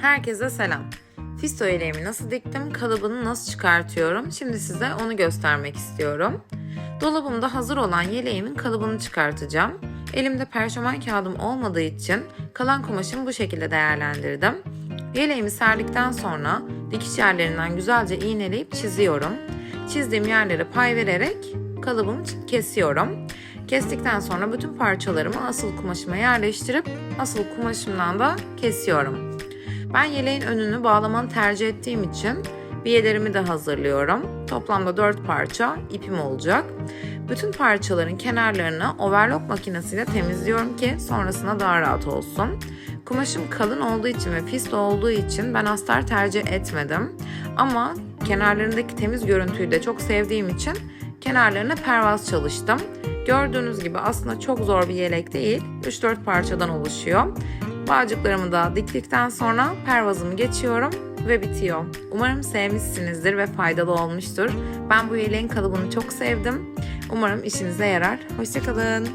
Herkese selam. Fisto yeleğimi nasıl diktim, kalıbını nasıl çıkartıyorum? Şimdi size onu göstermek istiyorum. Dolabımda hazır olan yeleğimin kalıbını çıkartacağım. Elimde perşeman kağıdım olmadığı için kalan kumaşımı bu şekilde değerlendirdim. Yeleğimi serdikten sonra dikiş yerlerinden güzelce iğneleyip çiziyorum. Çizdiğim yerlere pay vererek kalıbımı kesiyorum. Kestikten sonra bütün parçalarımı asıl kumaşıma yerleştirip asıl kumaşımdan da kesiyorum. Ben yeleğin önünü bağlamanı tercih ettiğim için biyelerimi de hazırlıyorum. Toplamda 4 parça ipim olacak. Bütün parçaların kenarlarını overlock makinesiyle temizliyorum ki sonrasında daha rahat olsun. Kumaşım kalın olduğu için ve pis olduğu için ben astar tercih etmedim. Ama kenarlarındaki temiz görüntüyü de çok sevdiğim için kenarlarına pervaz çalıştım. Gördüğünüz gibi aslında çok zor bir yelek değil. 3-4 parçadan oluşuyor. Bağcıklarımı da diktikten sonra pervazımı geçiyorum ve bitiyor. Umarım sevmişsinizdir ve faydalı olmuştur. Ben bu yeleğin kalıbını çok sevdim. Umarım işinize yarar. Hoşçakalın.